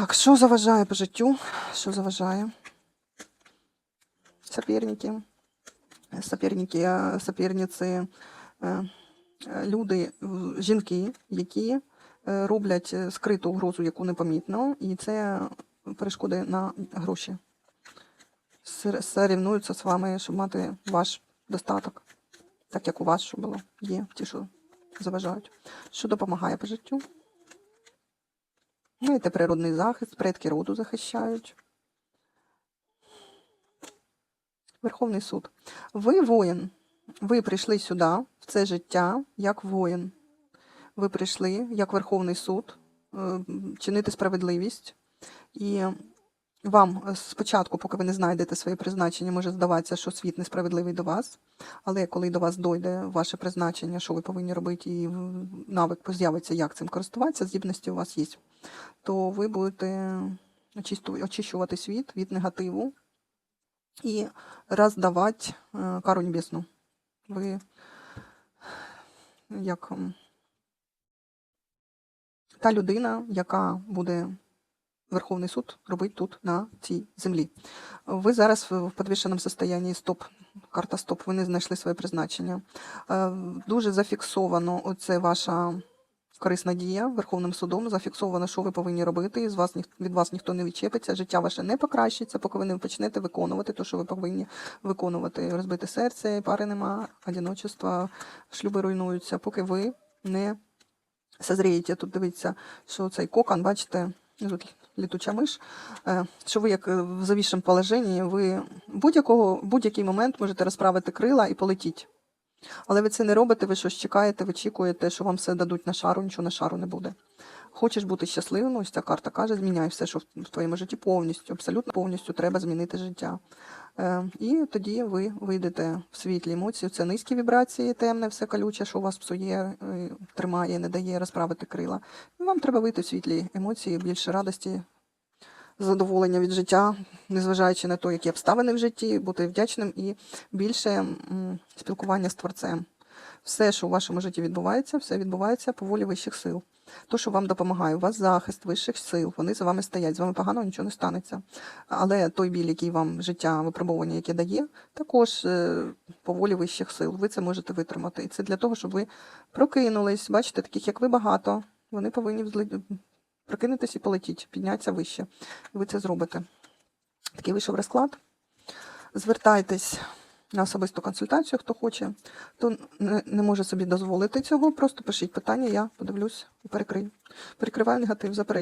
Так, що заважає по життю? Що заважає? Соперники. Соперники, е, соперниці, е, люди, жінки, які е, роблять скриту угрозу, яку непомітно, і це перешкоди на гроші. Сер- Сорівнуються з вами, щоб мати ваш достаток, так як у вас, що було. Є ті, що заважають. Що допомагає по життю? Маєте природний захист, предки роду захищають. Верховний суд. Ви воїн. Ви прийшли сюди, в це життя, як воїн. Ви прийшли як Верховний суд е, чинити справедливість. І вам е, спочатку, поки ви не знайдете своє призначення, може здаватися, що світ несправедливий до вас. Але коли до вас дойде ваше призначення, що ви повинні робити, і навик з'явиться, як цим користуватися, здібності у вас є, то ви будете очищувати світ від негативу і роздавати е, кару небесну. Ви як та людина, яка буде Верховний суд робити тут, на цій землі. Ви зараз в підвішеному стані стоп, карта стоп, ви не знайшли своє призначення. Е, Дуже зафіксовано оце ваша корисна дія Верховним судом, зафіксовано, що ви повинні робити, і з вас, від вас ніхто не відчепиться, життя ваше не покращиться, поки ви не почнете виконувати те, що ви повинні виконувати. Розбите серце, пари нема, одиночество, шлюби руйнуються, поки ви не созрієте. Тут дивіться, що цей кокон, бачите, тут літуча миш, е, що ви як е, в завішеному положенні, ви будь-якого, будь-який момент можете розправити крила і полетіть. Але ви це не робите, ви щось чекаєте, ви очікуєте, що вам все дадуть на шару, нічого на шару не буде. Хочеш бути щасливим, ось ця карта каже, зміняй все, що в твоєму житті повністю, абсолютно повністю треба змінити життя. Е, і тоді ви вийдете в світлі емоції. Це низькі вібрації, темне, все колюче, що вас псує, е, тримає, не дає розправити крила. Вам треба вийти в світлі емоції, більше радості, задоволення від життя, незважаючи на те, які обставини в житті, бути вдячним і більше спілкування з творцем. Все, що у вашому житті відбувається, все відбувається по волі вищих сил. То, що вам допомагає, у вас захист вищих сил, вони за вами стоять, з вами погано нічого не станеться. Але той біль, який вам життя, випробування, яке дає, також е, по волі вищих сил. Ви це можете витримати. І це для того, щоб ви прокинулись. Бачите, таких як ви багато. Вони повинні взли- прокинутися і полетіти, піднятися вище. Ви це зробите. Такий вийшов розклад. Звертайтесь на особисту консультацію, хто хоче, хто не, може собі дозволити цього, просто пишіть питання, я подивлюсь і перекрию. Перекриваю негатив, заперечую.